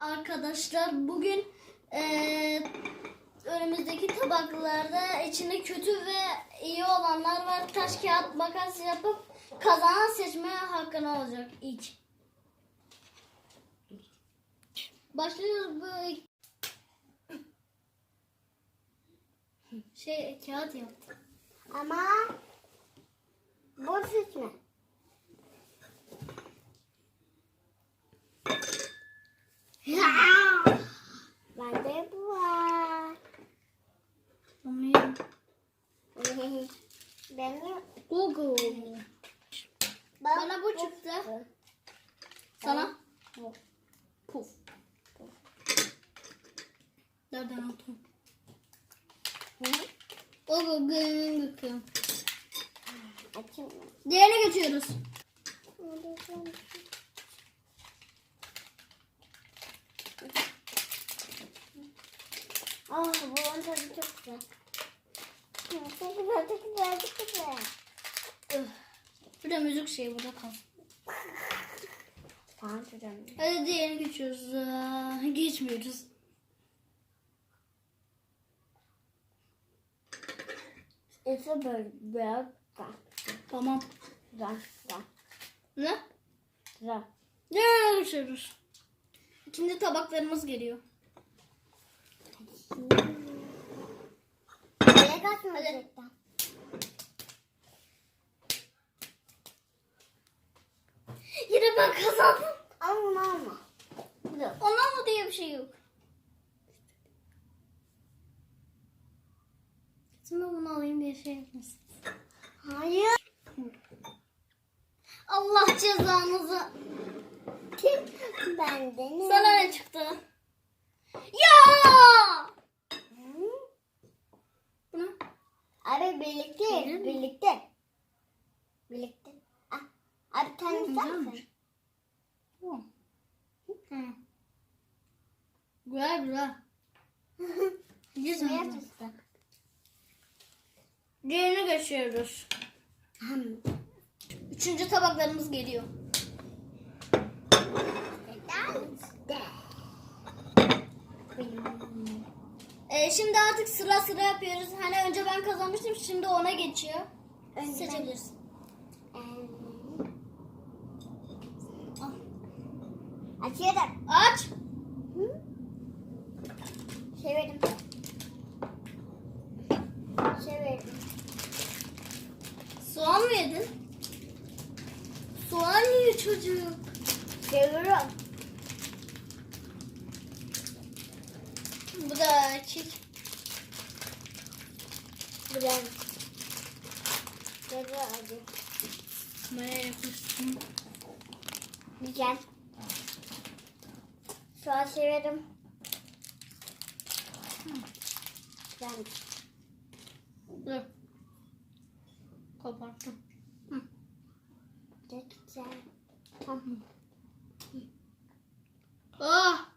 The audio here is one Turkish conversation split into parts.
Arkadaşlar bugün eee, önümüzdeki tabaklarda içinde kötü ve iyi olanlar var. Taş kağıt makas yapıp kazanan seçme hakkını alacak ilk. Başlıyoruz bu şey kağıt yaptı. Ama boş içme. Bende bu var. Benim Google. Bana bu çıktı. Sana? Bu. Puf. Nereden aldın? O Google'ın bakıyorum. Açayım. Diğerine geçiyoruz. Ah bu tadı çok güzel. Çok güzel, çok güzel, çok güzel. Üf. Bir de müzik şeyi burada kalsın. Tamam çocuğum. Hadi diğerine geçiyoruz. Aa, geçmiyoruz. Ese böyle biraz. Tamam. Güzel, güzel, Ne? güzel. Diğerine geçiyoruz. İkinci tabaklarımız geliyor. Nereye kaçmayacaktım? Yine ben kazandım. Ama bunu alma. Ondan mı diye bir şey yok. Şimdi bunu alayım diye şey yapmasın. Hayır. Allah cezanızı. Kim? Bende ne? Sana ne çıktı? Ya! Hı? Bu ne? Abi birlikte, Öyle mi? birlikte. Birlikte. Ah. Abi sen ister güzelmiş. misin? Bu. Hı. Güzel güzel. Ne Yapıyorsun? Diğerine geçiyoruz. Üçüncü tabaklarımız geliyor. Ee, şimdi artık sıra sıra yapıyoruz. Hani önce ben kazanmıştım şimdi ona geçiyor. Önce Seçebilirsin. Açıyorum. Aç. Hı? Çevirdim. Çevirdim. Soğan mı yedin? Soğan yiyor çocuk. Çeviriyorum. Bu da erkek. Güzel. Güzel acı. Maya yapıştım. Güzel. Şu an çevirdim. Güzel. Dur. Koparttım. Çok güzel. Tamam. Ah!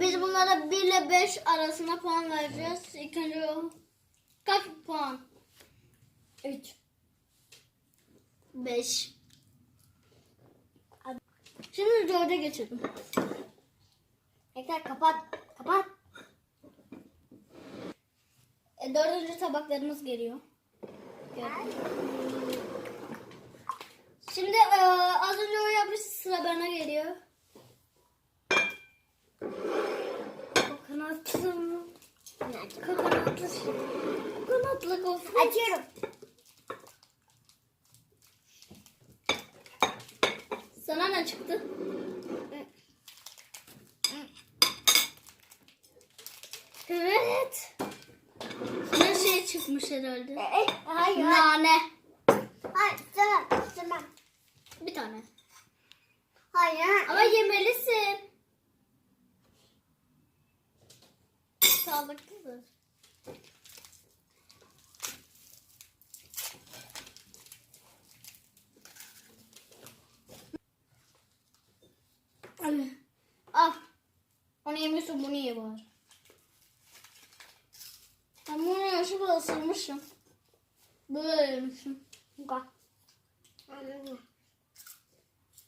Biz bunlara 1 ile 5 arasında puan vereceğiz. O. Kaç puan? 3. 5. Şimdi 4'e geçelim. Ekler kapat. Kapat. E, dördüncü tabaklarımız geliyor. Gördüm. Şimdi e, az önce o yapmış sıra bana geliyor. Kokonatlı mı? Kokonatlı. Kokonatlı gofret. Açıyorum. Sana ne çıktı? Evet. Sana şey çıkmış herhalde. E, e, hayır. Nane. Hayır. Istemem. istemem. Bir tane. Hayır. Ama yemelisin. Sağlıklıdır. Al. Al. Onu yemiyorsun bunu ye bari. Ben bunu ısırmışım. Böyle yemişim. Bak.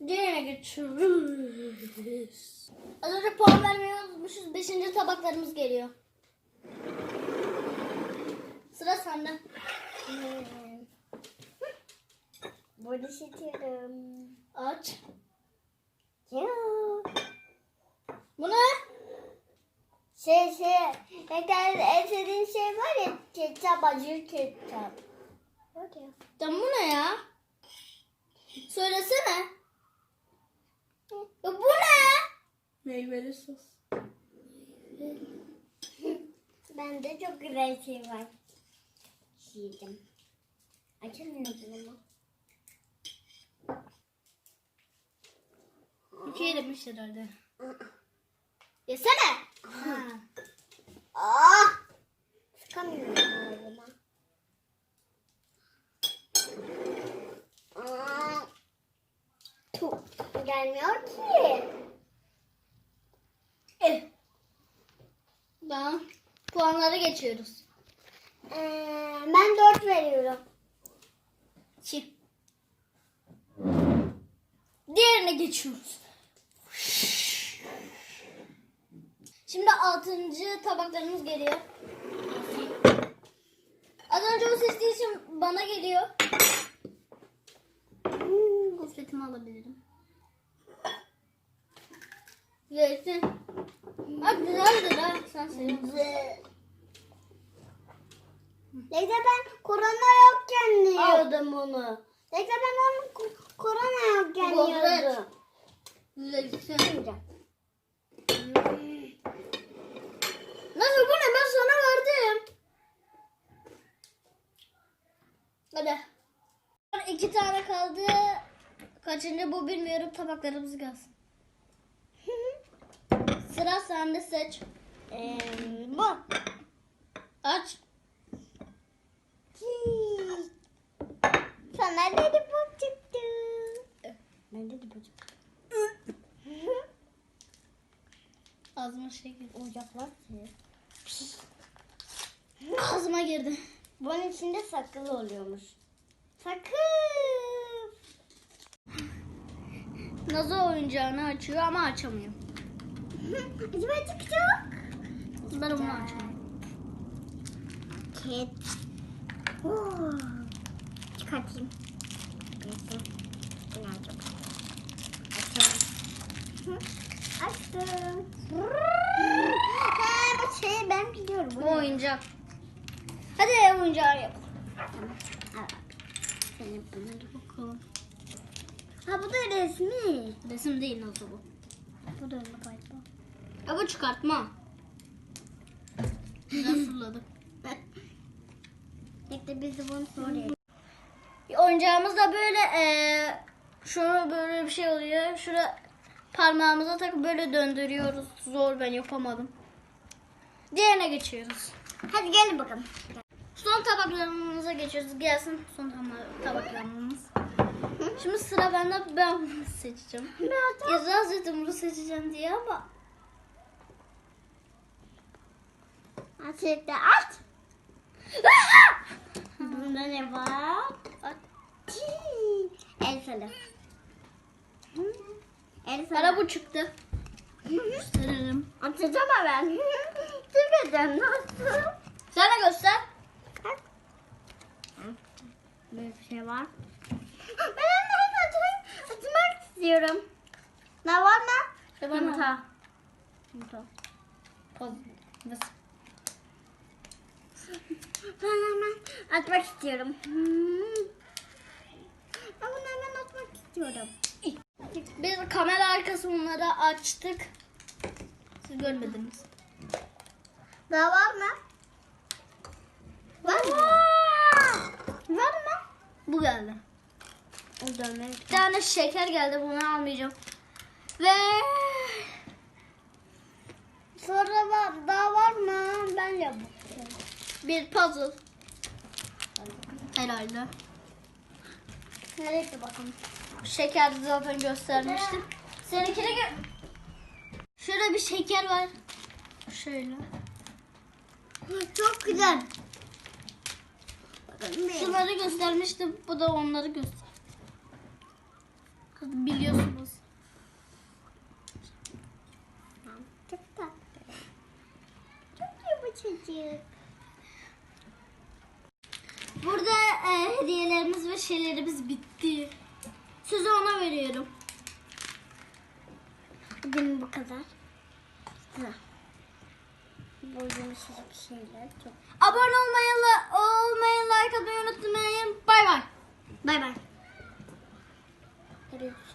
Diğerine geçiyoruz. Az önce puan vermeyi unutmuşuz. Beşinci tabaklarımız geliyor. Sıra sende. Bunu istiyorum. Aç. Yok. Bu ne? Şey şey. Ekran en sevdiğin şey var ya. Ketçap acı ketçap. Ya. Tam bu ne ya? Söylesene. Ya bu ne? Meyveli sos. Bende çok güzel şey var. Yiyeceğim. Açamıyorum ama. İki yemiş herhalde. Yesene. Ah! Sıkamıyorum Gelmiyor ki. Eh. Tamam. Puanlara geçiyoruz. Ee, ben dört veriyorum. Çi. Diğerine geçiyoruz. Şimdi altıncı tabaklarımız geliyor. Az önce o seçtiği için bana geliyor. Hmm, Gofretimi alabilirim. Zeytin. Ha güzeldir ha. Sen seviyorsun. Neyse ben korona yokken yiyordum onu. Neyse ben onu ko- korona yokken Gofret. yiyordum. Zeytin. Nasıl bu ne? Ben sana verdim. Hadi. İki tane kaldı. Kaçıncı bu bilmiyorum. Tabaklarımız gelsin. Sıra sende seç. Ee, bu. Aç. Sana dedi bu çıktı. Ben dedi bu çıktı. Ağzıma şey girdi. Ocaklar Ağzıma girdi. Bunun içinde sakız oluyormuş. Sakız. Nazo oyuncağını açıyor ama açamıyor. Acaba çıkacak? Ben onu açamıyorum. Ket. Çıkartayım. Bekle. Birazcık. Açalım. Açtım. Ha, bu şeyi ben biliyorum. Bu oyuncak. Hadi oyuncağı yap. Tamam. Al. Senin bunu. Bakalım. Ha bu da resmi. Resim değil Nazo bu. Bu da öyle galiba. Ya bu çıkartma. Biraz fırladı. Bekle biz de bunu sorayım. Oyuncağımız da böyle eee şunu böyle bir şey oluyor. Şura parmağımıza takıp böyle döndürüyoruz. Zor ben yapamadım. Diğerine geçiyoruz. Hadi gelin bakalım. Son tabaklarımıza geçiyoruz. Gelsin son tabaklarımız. Şimdi sıra bende ben bunu seçeceğim. İzah ettim bunu seçeceğim diye ama Açıkta aç. Bunda ne var? El salı. El salı. bana bu çıktı. Gösteririm. Açacağım ben. Çıkacağım nasıl? Sana göster. Böyle bir şey var. Ben onu açmak, açmak istiyorum. Ne var mı? Yumurta. Yumurta. Poz- Nasıl? Ben hemen açmak istiyorum. Hmm. Ben bunu hemen açmak istiyorum. Biz kamera arkası bunları açtık. Siz görmediniz. Daha var mı? Var mı? Var mı? Bu geldi. O. Bir tane şeker geldi. Bunu almayacağım. Ve Bir puzzle. Herhalde. Nereye bakın. Şeker zaten göstermiştim. Seninkine gö... Şurada bir şeker var. Şöyle. Çok güzel. Şunları göstermiştim. Bu da onları göster. Biliyorsunuz. Çok tatlı. Çok yumuşacık. hediyelerimiz ve şeylerimiz bitti. Sözü ona veriyorum. Benim bu kadar. Güzel. Boyunca şeyler çok. Abone olmayı, olmayı, like atmayı unutmayın. Bay bay. Bay bay. Görüşürüz.